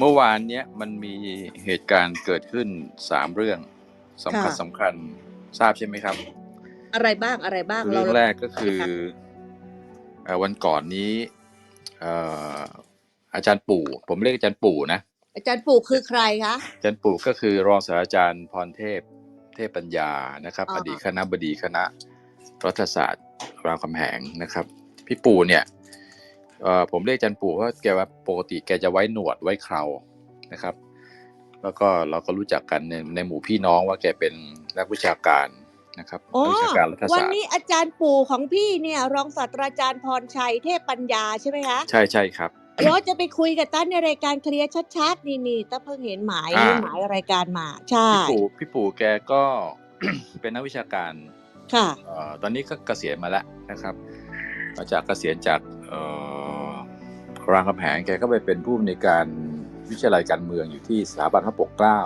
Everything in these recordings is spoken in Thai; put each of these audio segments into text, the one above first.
เมื่อวานเนี้ยมันมีเหตุการณ์เกิดขึ้นสามเรื่องสำคัญค่ะ สำคัญทราบใช่ไหมครับ อะไรบ้างอะไรบ้างเรื่องแรกก็คือค่ะเอ่อวันก่อนนี้เอ่ออาจารย์ปู่ ผมเรียกอาจารย์ปู่นะอาจารย์ปู่คือใครคะ อาจารย์ปู่ก็คือรองศาสตราจารย์พรเทพเทพปัญญานะครับ อ่า อดีตคณะบดีคณะรัฐศาสตร์รามคำแหงนะครับ พี่ปู่เนี่ยเอ่อ ผมเรียกอาจารย์ปู่เพราะแกว่าปกติแกจะไว้หนวดไว้เครานะครับ แล้วก็เราก็รู้จักกันในในหมู่พี่น้องว่าแกเป็นนักวิชาการนะครับอ๋อนักวิชาการรัฐวันศาสตร์นี้อาจารย์ปู่ของพี่เนี่ยรองศาสตราจารย์พรชัยเทพปัญญาใช่ไหมคะใช่ใช่ครับเดี๋ยวจะไปคุยกับตั้นในรายการเคลียร์ชัดๆนี่นี่ตั้นเพิ่งเห็นหมายอ่าหมายรายการมาใช่พี่ปู่พี่ปู่แกก็เป็นนักวิชาการค่ะเอ่อตอนนี้ก็เกษียณมาแล้วนะครับ หลังจากเกษียณจากรามคำแหงแกก็ไปเป็นผู้อำนวยการวิทยาลัยการเมืองอยู่ที่สถาบันพระปกเกล้า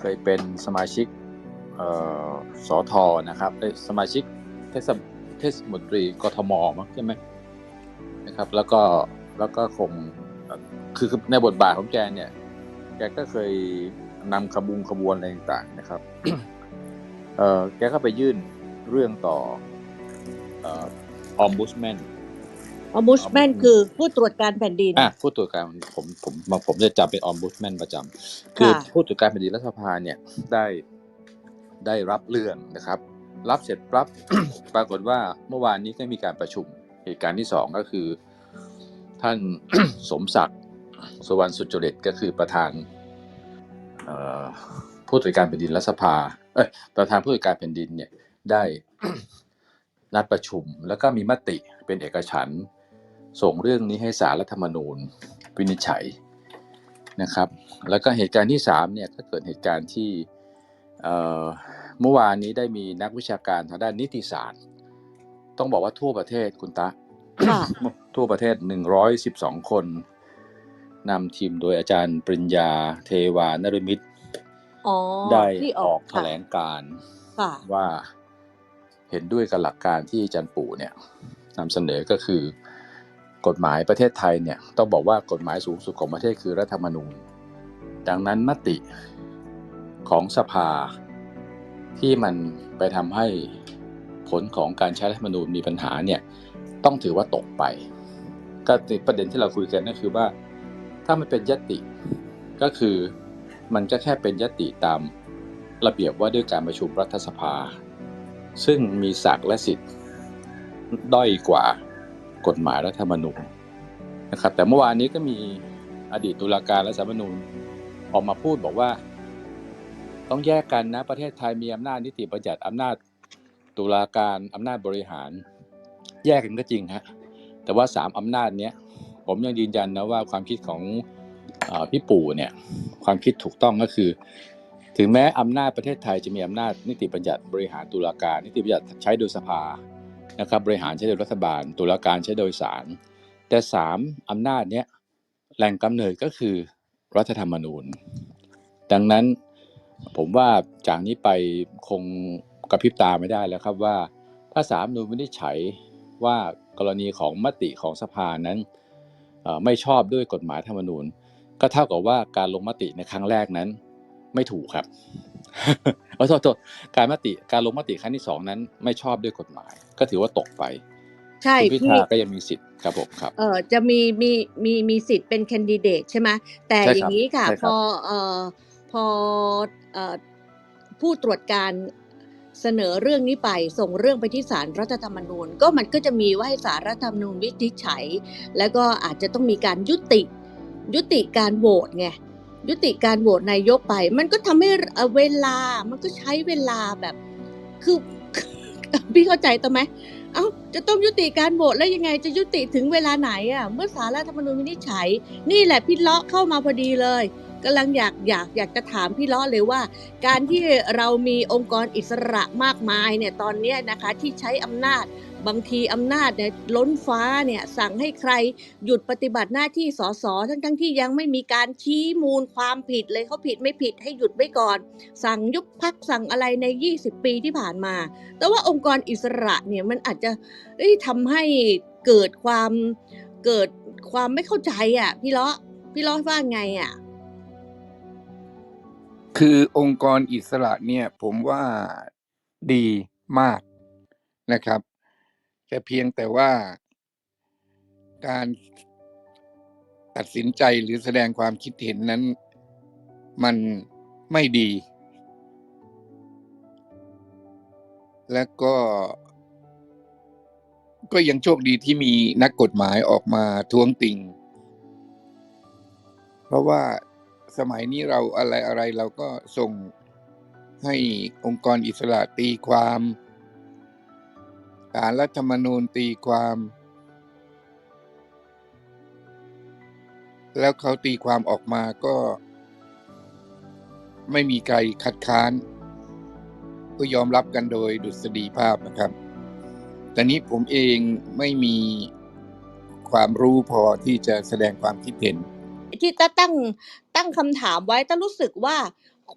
เคยเป็นสมาชิกสอทอนะครับเอ้ยสมาชิกเทศเทศมนตรีกทมมั้งใช่ไหมนะครับ แล้วก็แล้วก็คงคือในบทบาทของแกเนี่ย แกก็เคยนำขบุงขบวนอะไรต่างๆนะครับแกก็ไปยื่นเรื่องต่อ ออมบุสแมนอบุชแมนคือผู้ตรวจการแผ่นดิน อะผู้ตรวจการผมผมผมจะจำเป็นออมบุสแมนประจำคือค่ะผู้ตรวจการแผ่นดินรัฐสภาเนี่ยได้ได้รับเรื่องนะครับ รับเสร็จปั๊บปรากฏว่าเมื่อวานนี้ก็มีการประชุมเหตุการณ์ที่สองก็คือ ท่านสมศักดิ์สุวรรณสุจริตก็คือประธานเอ่อผู้ตรวจการแผ่นดินรัฐสภาเอ้ยประธานผู้ตรวจการแผ่นดินเนี่ยได้ นัดประชุม แล้วก็มีมติเป็นเอกฉันท์ส่งเรื่องนี้ให้สารรัฐธรรมนูญวินิจฉัยนะครับ แล้วก็เหตุการณ์ที่สามเนี่ยก็เกิดเหตุการณ์ที่เอ่อเมื่อวานนี้ได้มีนักวิชาการทางด้านนิติศาสตร์ ต้องบอกว่าทั่วประเทศคุณตะค่ะทั่วประเทศ 112 คนนำทีมโดยอาจารย์ปริญญาเทวานรมิตรอ๋อได้ที่ออกแถลงการณ์ค่ะว่า เห็นด้วยกับหลักการที่อาจารย์ปู่เนี่ยนำเสนอก็คือกฎหมายประเทศไทยเนี่ยต้องบอกว่ากฎหมายสูงสุดของประเทศคือรัฐธรรมนูญ ดังนั้นมติของสภาที่มันไปทำให้ผลของการใช้รัฐธรรมนูญมีปัญหาเนี่ยต้องถือว่าตกไป ก็ประเด็นที่เราคุยกันก็คือว่า ถ้ามันเป็นยติก็คือมันก็แค่เป็นยติตามระเบียบว่าด้วยการประชุมรัฐสภา ซึ่งมีศักดิ์และสิทธิ์ด้อยกว่ากฎหมายรัฐธรรมนูญนะครับ แต่เมื่อวานนี้ก็มีอดีตตุลาการและสารมนูญออกมาพูดบอกว่า ต้องแยกกันนะ ประเทศไทยมีอำนาจนิติบัญญัติอำนาจตุลาการอำนาจบริหาร แยกกันก็จริงฮะแต่ว่าสามอำนาจเนี้ยผมยังยืนยันนะว่าความคิดของออพี่ปู่เนี่ย ความคิดถูกต้องก็คือ ถึงแม้อำนาจประเทศไทยจะมีอำนาจนิติบัญญัติบริหารตุลาการ นิติบัญญัติใช้โดยสภานะครับบริหารใช้โดยรัฐบาล ตุลาการใช้โดยศาลแต่สามอำนาจเนี้ยแหล่งกำเนิดก็คือรัฐธรรมนูญ ดังนั้นผมว่าจากนี้ไปคงกระพริบตาไม่ได้แล้วครับว่า ถ้าสามนูญวินิจฉัยว่ากรณีของมติของสภานั้นไม่ชอบด้วยกฎหมายธรรมนูญ ก็เท่ากับว่าการลงมติในครั้งแรกนั้น ไม่ถูกครับเออโทษโทษการมติการลงมติครั้งที่สองนั้น ไม่ชอบด้วยกฎหมาย ก็ถือว่าตกไป ใช่คุณพิพี่ธาก็ยังมีสิทธิ์ครับผมครับเออจะมีมีมีมีสิทธิ์เป็นแคนดิเดตใช่ไหมแต่ใช่ครับอย่างนี้ค่ะใช่คพรับอเอ่อพอเอ่อผู้ตรวจการเสนอเรื่องนี้ไปส่งเรื่องไปที่ศาลรัฐธรรมนูญ ก็มันก็จะมีว่าให้ศาลรัฐธรรมนูญวินิจฉัย แล้วก็อาจจะต้องมีการยุติยุติการโหวตไง ยุติการโหวตนายกไป มันก็ทำให้เวลา มันก็ใช้เวลาแบบ คือพี่เข้าใจตัวไหมเอ้าจะต้องยุติการโหวตแล้วยังไงจะยุติถึงเวลาไหนอะ เมื่อสารรัฐธรรมนูญวินิจฉัย นี่แหละพี่เลาะเข้ามาพอดีเลยกำลังอยากอยากอยากจะถามพี่เลาะเลยว่า การที่เรามีองค์กรอิสระมากมายเนี่ยตอนนี้นะคะที่ใช้อำนาจ บางทีอำนาจเนี่ยล้นฟ้าเนี่ยสั่งให้ใครหยุดปฏิบัติหน้าที่สสทั้งทั้งๆที่ยังไม่มีการชี้มูลความผิดเลยเขาผิดไม่ผิดให้หยุดไว้ก่อน สั่งยุบพักสั่งอะไรใน 20 ปีที่ผ่านมา แต่ว่าองค์กรอิสระเนี่ยมันอาจจะทำให้เกิดความเกิดความไม่เข้าใจอะพี่เลาะพี่ร้อยว่าไงอะคือองค์กรอิสระเนี่ยผมว่าดีมากนะครับ แต่เพียงแต่ว่าการตัดสินใจหรือแสดงความคิดเห็นนั้น มันไม่ดี แล้วก็ก็ยังโชคดีที่มีนักกฎหมายออกมาท้วงติง เพราะว่าสมัยนี้เราอะไรอะไรเราก็ส่งให้องค์กรอิสระตีความ สารรัฐธรรมนูญตีความ แล้วเขาตีความออกมาก็ไม่มีใครคัดค้าน ก็ยอมรับกันโดยดุษฎีภาพนะครับแต่นี้ผมเองไม่มีความรู้พอที่จะแสดงความคิดเห็น ที่ตาตั้งตั้งคำถามไว้ต้ารู้สึกว่า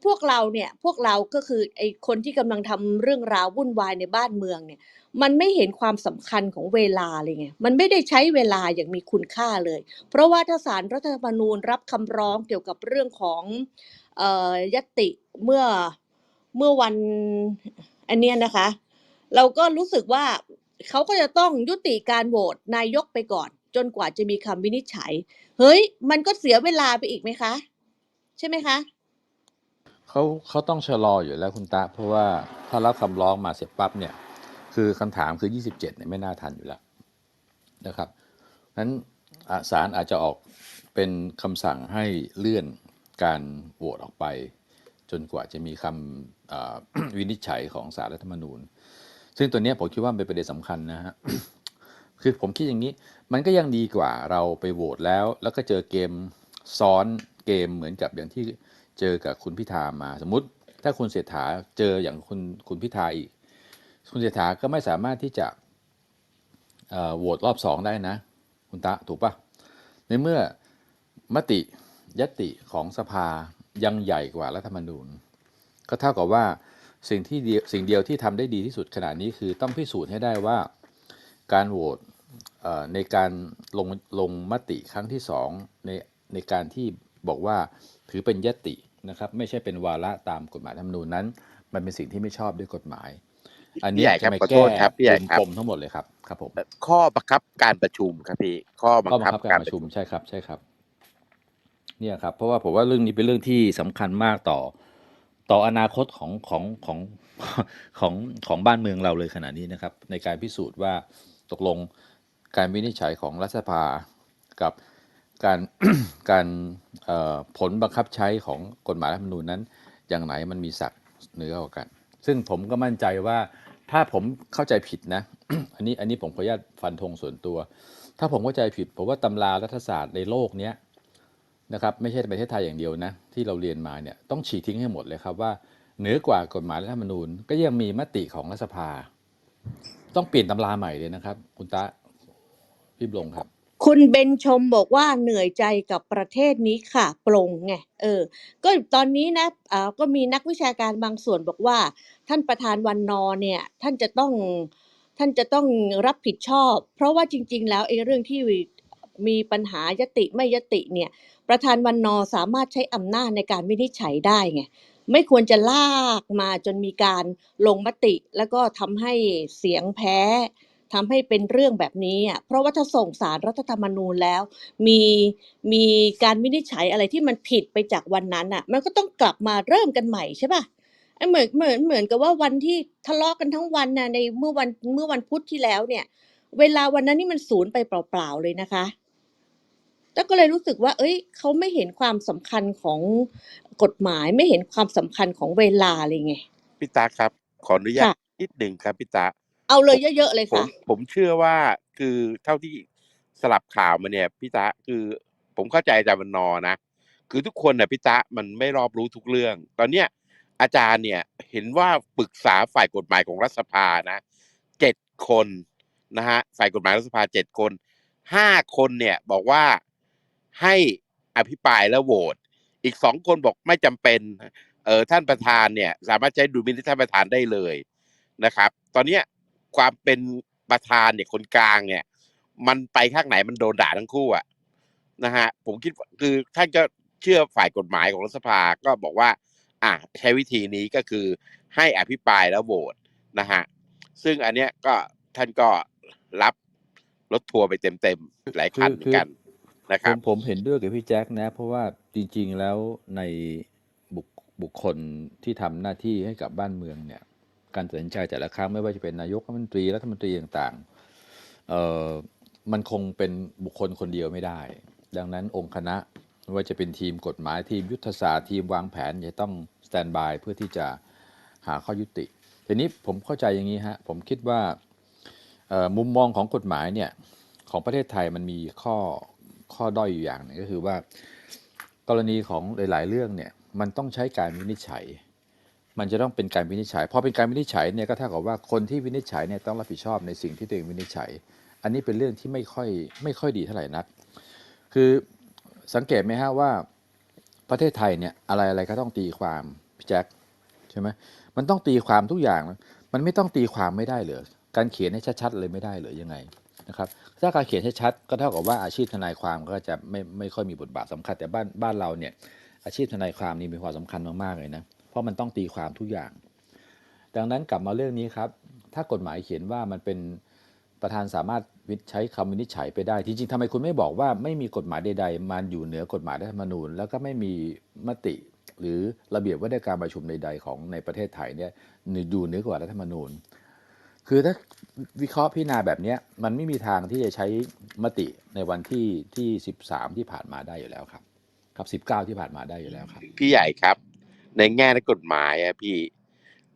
พวกเราเนี่ยพวกเราก็คือไอ้คนที่กำลังทำเรื่องราววุ่นวายในบ้านเมืองเนี่ย มันไม่เห็นความสำคัญของเวลาเลยไงมันไม่ได้ใช้เวลาอย่างมีคุณค่าเลย เพราะว่าถ้าศาลรัฐธรรมนูญรับคำร้องเกี่ยวกับเรื่องของเอ่อยตติเมื่อเมื่อวันอันเนี้ยนะคะ เราก็รู้สึกว่าเขาก็จะต้องยุติการโหวตนายกไปก่อน จนกว่าจะมีคำวินิจฉัย เฮ้ย มันก็เสียเวลาไปอีกไหมคะ ใช่ไหมคะ เขาเขาต้องชะลออยู่แล้วคุณตาเพราะว่าถ้ารับคำร้องมาเสร็จปั๊บเนี่ย คือคำถามคือ 27เนี่ยไม่น่าทันอยู่แล้วนะครับนั้นศาลอาจจะออกเป็นคำสั่งให้เลื่อนการโหวตออกไป จนกว่าจะมีคำวินิจฉัยของศาลรัฐธรรมนูญ ซึ่งตัวเนี้ยผมคิดว่าเป็นประเด็นสำคัญนะฮะคือผมคิดอย่างนี้มันก็ยังดีกว่าเราไปโหวตแล้ว แล้วก็เจอเกมซ้อน เกมเหมือนกับอย่างที่เจอกับคุณพิธามา สมมติถ้าคุณเศรษฐาเจออย่างคุณคุณพิธาอีก คุณเศรษฐาก็ไม่สามารถที่จะโหวตรอบสองได้นะ คุณตะถูกปะในเมื่อมติยติของสภายังใหญ่กว่ารัฐธรรมนูญ ก็เท่ากับว่าสิ่งที่สิ่งเดียวที่ทำได้ดีที่สุดขณะนี้คือต้องพิสูจน์ให้ได้ว่าการโหวตในการลงลงมติครั้งที่สองในในการที่ บอกว่าถือเป็นยตินะครับ ไม่ใช่เป็นวาระตามกฎหมายรัฐธรรมนูญนั้น มันเป็นสิ่งที่ไม่ชอบด้วยกฎหมาย อันพี่นี้ใหญ่จะครับมาขอโทแก้ษครับพี่ใหญ่ปมครับปมทั้งหมดเลยครับครับผมข้อบังคับการประชุมครับพี่ข้อบังข้อบัคังบคับกาการรปประระชุชุมมใช่ครับใช่ครับ เนี่ยครับ เพราะว่าผมว่าเรื่องนี้เป็นเรื่องที่สำคัญมากต่อ ต่ออนาคตของของของของของบ้านเมืองเราเลยขณะนี้นะครับ ในการพิสูจน์ว่าตกลงการวินิจฉัยของรัฐสภากับ การการผลบังคับใช้ของกฎหมายรัฐธรรมนูญนั้น อย่างไหนมันมีศักดิ์เหนือกว่ากัน ซึ่งผมก็มั่นใจว่าถ้าผมเข้าใจผิดนะ อันนี้อันนี้ผมขออนุญาตฟันธงส่วนตัว ถ้าผมเข้าใจผิดผมว่าตำรารัฐศาสตร์ในโลกเนี้ยนะครับไม่ใช่ประเทศไทยอย่างเดียวนะ ที่เราเรียนมาเนี่ยต้องฉีกทิ้งให้หมดเลยครับว่าเหนือกว่ากฎหมายรัฐธรรมนูญ ก็ยังมีมติของรัฐสภา ต้องเปลี่ยนตำราใหม่เลยนะครับ คุณตาพี่บลงครับ คุณเบนชมบอกว่าเหนื่อยใจกับประเทศนี้ค่ะปลงไงเออ ก็ตอนนี้นะอ่าก็มีนักวิชาการบางส่วนบอกว่า ท่านประธานวันนอเนี่ย ท่านจะต้องท่านจะต้องรับผิดชอบ เพราะว่าจริง ๆ แล้วไอ้เรื่องที่มีปัญหายติไม่ยติเนี่ย ประธานวันนอสามารถใช้อำนาจในการวินิจฉัยได้ไง ไม่ควรจะลากมาจนมีการลงมติ แล้วก็ทำให้เสียงแพ้ ทำให้เป็นเรื่องแบบนี้อะเพราะว่าถ้าส่งสารรัฐธรรมนูญแล้ว มีมีการวินิจฉัยอะไรที่มันผิดไปจากวันนั้นอะ มันก็ต้องกลับมาเริ่มกันใหม่ใช่ป่ะไอ้เหมือนเหมือนเหมือนกับว่าวันที่ทะเลาะกันทั้งวันน่ะในเมื่อวันเมื่อวันพุธที่แล้วเนี่ย เวลาวันนั้นนี่มันสูญไปเปล่าๆเลยนะคะ แล้วก็เลยรู้สึกว่า เอ้ยเขาไม่เห็นความสำคัญของกฎหมายไม่เห็นความสำคัญของเวลาเลยไง พี่ตาครับ ขออนุญาค่ะตนิดหนึ่งครับพี่ตา เอาเลยเยอะๆเลยผมค่ะ ผมเชื่อว่าคือเท่าที่สลับข่าวมาเนี่ยพี่ตาคือผมเข้าใจอาจารย์วันนอร์นะ คือทุกคนน่ะพี่ตามันไม่รอบรู้ทุกเรื่อง ตอนเนี้ยอาจารย์เนี่ยเห็นว่าปรึกษาฝ่ายกฎหมายของรัฐสภานะเจ็ดคนนะฮะฝ่ายกฎหมายรัฐสภาเจ็ดคนห้าคนเนี่ยบอกว่าให้อภิปรายแล้วโหวตอีกสองคนบอกไม่จำเป็นเออท่านประธานเนี่ยสามารถใช้ดุลพินิจท่านประธานได้เลย นะครับ ตอนเนี้ย ความเป็นประธานเนี่ยคนกลางเนี่ย มันไปข้างไหนมันโดนด่าทั้งคู่อะนะฮะผมคิดคือท่านก็เชื่อฝ่ายกฎหมายของรัฐสภาก็บอกว่า อะใช้วิธีนี้ก็คือให้อภิปรายแล้วโหวตนะฮะซึ่งอันเนี้ยก็ท่านก็รับรถทัวร์ไปเต็มๆหลายคันเหมือนกันนะครับมผมเห็นด้วยกับพี่แจ็คนะ เพราะว่าจริง ๆ แล้วในบุคบุคคลที่ทำหน้าที่ให้กับบ้านเมืองเนี่ย การตัดสินใจแต่ละครั้งไม่ว่าจะเป็นนายกรัฐมนตรีรัฐมนตรีต่างๆเอ่อมันคงเป็นบุคคลคนเดียวไม่ได้ ดังนั้นองค์คณะไม่ว่าจะเป็นทีมกฎหมายทีมยุทธศาสตร์ทีมวางแผนจะต้องสแตนบายเพื่อที่จะหาข้อยุติ ทีนี้ผมเข้าใจอย่างนี้ฮะผมคิดว่ามุมมองของกฎหมายเนี่ยของประเทศไทยมันมีข้อข้อด้อยอยู่อย่างหนึงก็คือว่า กรณีของหลาย ๆ เรื่องเนี่ยมันต้องใช้การวินิจฉัย มันจะต้องเป็นการวินิจฉัยพอเป็นการวินิจฉัยเนี่ยก็เท่ากับว่าคนที่วินิจฉัยเนี่ยต้องรับผิดชอบในสิ่งที่ตัวเองวินิจฉัย อันนี้เป็นเรื่องที่ไม่ค่อยไม่ค่อยดีเท่าไหร่นัก คือสังเกตไหมฮะว่าประเทศไทยเนี่ยอะไรอะไรก็ต้องตีความพี่แจ็คใช่ไหมมันต้องตีความทุกอย่าง มันไม่ต้องตีความไม่ได้เหรอการเขียนให้ชัดๆเลยไม่ได้เหรอยังไงนะครับถ้าการเขียนให้ชัดก็เท่ากับว่าอาชีพทนายความก็จะไม่ไม่ค่อยมีบทบาทสำคัญแต่บ้านบ้านเราเนี่ยอาชีพทนายความนี่มีความสำคัญมากๆเลยนะ เพราะมันต้องตีความทุกอย่าง ดังนั้นกลับมาเรื่องนี้ครับ ถ้ากฎหมายเขียนว่ามันเป็นประธานสามารถวิใช้คำวินิจฉัยไปได้ จริงๆทำไมคุณไม่บอกว่าไม่มีกฎหมายใดๆ มันอยู่เหนือกฎหมายรัฐธรรมนูญ แล้วก็ไม่มีมติหรือระเบียบว่าด้วยการประชุมใด ๆ ของในประเทศไทยเนี่ยอยู่เหนือกว่ารัฐธรรมนูญ คือถ้าวิเคราะห์พิจารณาแบบนี้มันไม่มีทางที่จะใช้มติในวันที่ที่ 13 ที่ผ่านมาได้อยู่แล้วครับ ครับ 19 ที่ผ่านมาได้อยู่แล้วครับ พี่ใหญ่ครับ ในแง่ในกฎหมายอะพี่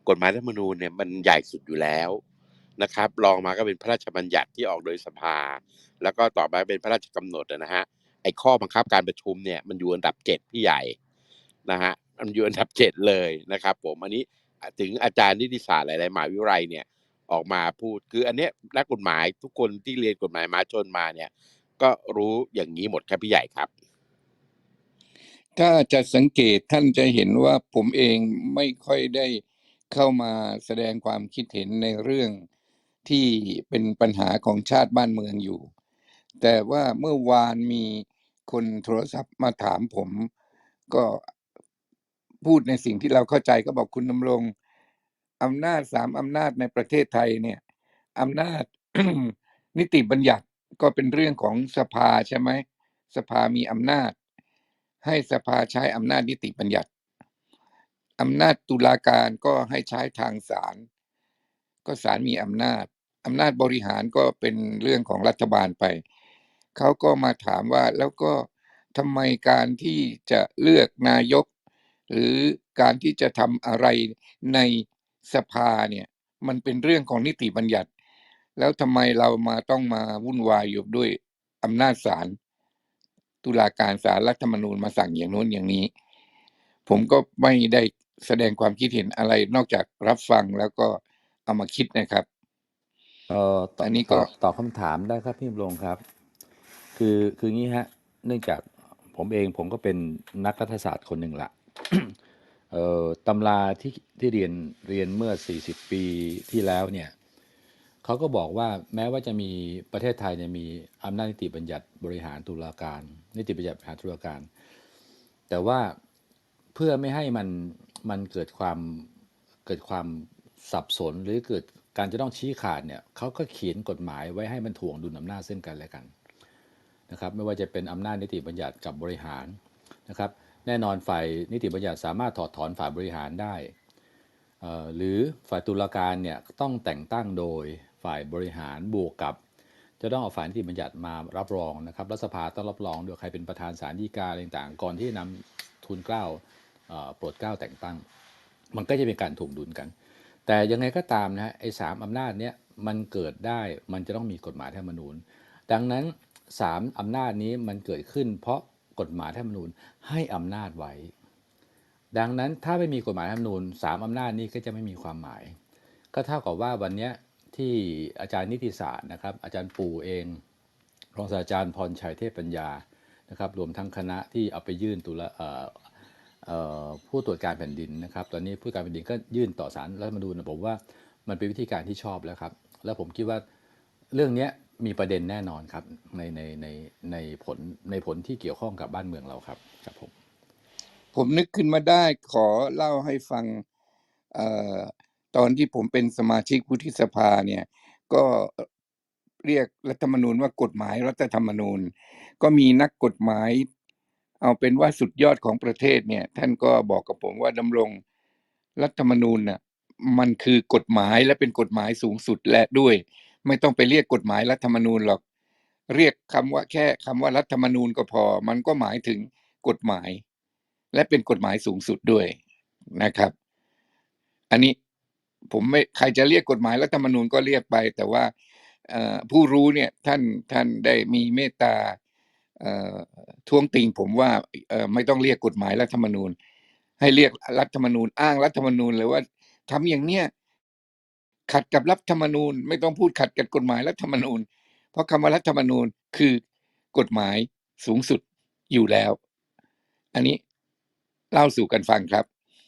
กฎหมายรัฐธรรมนูญเนี่ยมันใหญ่สุดอยู่แล้วนะครับรองมาก็เป็นพระราชบัญญัติที่ออกโดยสภา แล้วก็ต่อมาเป็นพระราชกำหนดนะฮะไอ้ข้อบังคับการประชุมเนี่ยมันอยู่อันดับเจ็ดพี่ใหญ่นะฮะมันอยู่อันดับเจ็ดเลยนะครับ ผมอันนี้ถึงอาจารย์นิติศาสตร์หลายๆมหาวิทยาลัยเนี่ยออกมาพูดคืออันเนี้ยนักกฎหมายทุกคนที่เรียนกฎหมายมาชนมาเนี่ย ก็รู้อย่างนี้หมดครับพี่ใหญ่ครับ ถ้าจะสังเกตท่านจะเห็นว่าผมเองไม่ค่อยได้เข้ามาแสดงความคิดเห็นในเรื่องที่เป็นปัญหาของชาติบ้านเมืองอยู่ แต่ว่าเมื่อวานมีคนโทรศัพท์มาถามผม ก็พูดในสิ่งที่เราเข้าใจก็บอกคุณดำรงอำนาจสามอำนาจในประเทศไทยเนี่ยอำนาจนิติบัญญัติก็เป็นเรื่องของสภาใช่ไหมสภามีอำนาจ ให้สภาใช้อำนาจนิติบัญญัติอำนาจตุลาการก็ให้ใช้ทางศาลก็ศาลมีอำนาจอำนาจบริหารก็เป็นเรื่องของรัฐบาลไป เขาก็มาถามว่าแล้วก็ทำไมการที่จะเลือกนายก หรือการที่จะทำอะไรในสภาเนี่ยมันเป็นเรื่องของนิติบัญญัติ แล้วทำไมเรามาต้องมาวุ่นวายอยู่ด้วยอำนาจศาล ตุลาการศาลรัฐธรรมนูญมาสั่งอย่างโน้นอย่างนี้ ผมก็ไม่ได้แสดงความคิดเห็นอะไรนอกจากรับฟังแล้วก็เอามาคิดนะครับเอ่อตอบอันนี้ตก็อบตอบคำถามได้ครับพี่ดำรงครับ คือคืองี้ฮะ เนื่องจากผมเองผมก็เป็นนักรัฐศาสตร์คนหนึ่งละเอ่อตำราที่ที่เรียนเรียนเมื่อ 40 ปีที่แล้วเนี่ย เขาก็บอกว่าแม้ว่าจะมีประเทศไทยเนี่ยมีอำนาจนิติบัญญัติบริหารตุลาการ นิติบัญญัติบริหารตุลาการ แต่ว่าเพื่อไม่ให้มันมันเกิดความเกิดความสับสนหรือเกิดการจะต้องชี้ขาดเนี่ยเขาก็เขียนกฎหมายไว้ให้มันถ่วงดุลอำนาจซึ่งกันและกันนะครับ ไม่ว่าจะเป็นอำนาจนิติบัญญัติกับบริหารนะครับ แน่นอนฝ่ายนิติบัญญัติสามารถถอดถอนฝ่ายบริหารได้หรือฝ่ายตุลาการเนี่ยต้องแต่งตั้งโดย ฝ่ายบริหารบวกกับ จะต้องเอาฝ่ายนิติบัญญัติมารับรองนะครับรัฐสภาต้องรับรองด้วยใครเป็นประธานศาลฎีกาอะไรต่างๆ ก่อนที่จะนำทุนเกล้าโปรดเกล้าแต่งตั้ง มันก็จะเป็นการถ่วงดุลกัน แต่ยังไงก็ตามนะฮะไอ้สามอำนาจเนี้ยมันเกิดได้มันจะต้องมีกฎหมายธรรมนูญ ดังนั้นสามอำนาจนี้มันเกิดขึ้น เพราะกฎหมายธรรมนูญให้อำนาจไว้ ดังนั้นถ้าไม่มีกฎหมายธรรมนูญสามอำนาจนี้ก็จะไม่มีความหมาย ก็เท่ากับว่าวันเนี้ย ที่อาจารย์นิติศาสตร์นะครับ อาจารย์ปู่เอง รองศาสตราจารย์พรชัยเทพปัญญานะครับ รวมทั้งคณะที่เอาไปยื่นตุลาผู้ตรวจการแผ่นดินนะครับ ตอนนี้ผู้ตรวจการแผ่นดินก็ยื่นต่อศาลรัฐมนูญนะผมว่ามันเป็นวิธีการที่ชอบแล้วครับ แล้วผมคิดว่าเรื่องนี้มีประเด็นแน่นอนครับในในในในผลในผลที่เกี่ยวข้องกับบ้านเมืองเราครับครับผมผมนึกขึ้นมาได้ขอเล่าให้ฟังเตอนที่ผมเป็นสมาชิกวุฒิสภาเนี่ย ก็เรียกรัฐธรรมนูญว่ากฎหมายรัฐธรรมนูญ ก็มีนักกฎหมาย เอาเป็นว่าสุดยอดของประเทศเนี่ย ท่านก็บอกกับผมว่าดำรงรัฐธรรมนูญน่ะมันคือกฎหมายและเป็นกฎหมายสูงสุดและด้วย ไม่ต้องไปเรียกกฎหมายรัฐธรรมนูญหรอก เรียกคำว่าแค่คำว่ารัฐธรรมนูญก็พอ มันก็หมายถึงกฎหมาย และเป็นกฎหมายสูงสุดด้วยนะครับ อันนี้ ผมไม่ใครจะเรียกกฎหมายรัฐธรรมนูญก็เรียกไป แต่ว่าผู้รู้เนี่ยท่านท่านได้มีเมตตาท้วงติงผมว่าไม่ต้องเรียกกฎหมายรัฐธรรมนูญ ให้เรียกรัฐธรรมนูญอ้างรัฐธรรมนูญเลยว่าทำอย่างเนี้ยขัดกับรัฐธรรมนูญ ไม่ต้องพูดขัดกับกฎหมายรัฐธรรมนูญ เพราะคำว่ารัฐธรรมนูญคือกฎหมายสูงสุดอยู่แล้ว อันนี้เล่าสู่กันฟังครับ